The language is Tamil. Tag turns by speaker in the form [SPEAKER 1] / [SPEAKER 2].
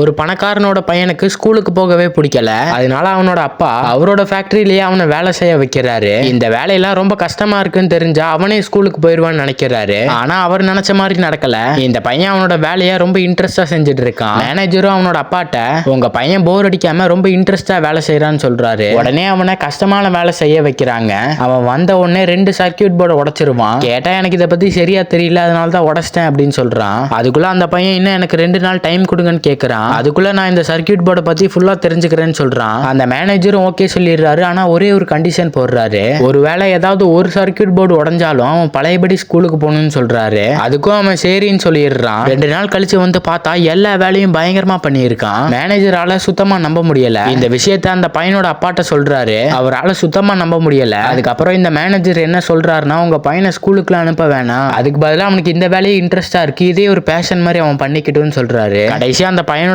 [SPEAKER 1] ஒரு பணக்காரனோட பையனுக்கு ஸ்கூலுக்கு போகவே பிடிக்கல. அதனால அவனோட அப்பா அவரோட ஃபேக்டரியிலேயே அவனை வேலை செய்ய வைக்கிறாரு. இந்த வேலையெல்லாம் ரொம்ப கஷ்டமா இருக்குன்னு தெரிஞ்சா அவனே ஸ்கூலுக்கு போயிடுவான்னு நினைக்கிறாரு. ஆனா அவர் நினைச்ச மாதிரி நடக்கல. இந்த பையன் அவனோட வேலையை ரொம்ப இன்ட்ரெஸ்டா செஞ்சுட்டு இருக்கான். மேனேஜரும் அவனோட அப்பாட்ட உங்க பையன் போர் அடிக்காம ரொம்ப இன்ட்ரெஸ்டா வேலை செய்யறான்னு சொல்றாரு. உடனே அவனை கஷ்டமான வேலை செய்ய வைக்கிறாங்க. அவன் வந்த உடனே ரெண்டு சர்க்கியூட் போர்டை உடைச்சிருவான். கேட்டா எனக்கு இதை பத்தி சரியா தெரியல அதனால தான் உடச்சிட்டேன் அப்படின்னு சொல்றான். அதுக்குள்ள அந்த பையன் இன்னும் எனக்கு ரெண்டு நாள் டைம் கொடுங்கன்னு கேட்கறான் அதுக்குள்ள நான் இந்த சர்க்கியூட் போர்டை பத்தி ஃபுல்லா தெரிஞ்சுக்கிறேன்னு சொல்றான். அந்த மேனேஜரும் ஓகே சொல்லிடுறாரு. ஆனா ஒரே ஒரு கண்டிஷன் போடுறாரு. ஒருவேளை ஏதாவது ஒரு சர்க்கியூட் போர்டு உடஞ்சாலும் அவன் பழையபடி ஸ்கூலுக்கு போகணும்னு சொல்றாரு. அதுக்கும் அவன் சரின்னு சொல்லிடுறான். ரெண்டு நாள் கழிச்சு வந்து பார்த்தா எல்லா வேலையும் பயங்கரமா பண்ணியிருக்கான். மேனேஜரால சுத்தமா நம்ப முடியல. இந்த விஷயத்த அந்த பையனோட அப்பாட்ட சொல்றாரு. அவரால சுத்தமா நம்ப முடியல. அதுக்கப்புறம் இந்த மேனேஜர் என்ன சொல்றாருன்னா உங்க பையனை ஸ்கூலுக்குலாம் அனுப்ப வேணாம். அதுக்கு பதிலா அவனுக்கு இந்த வேலையே இன்ட்ரெஸ்டா இருக்கு. இதே ஒரு பேஷன் மாதிரி அவன் பண்ணிக்கிட்டுன்னு சொல்றாரு. கடைசியா அந்த பையனோட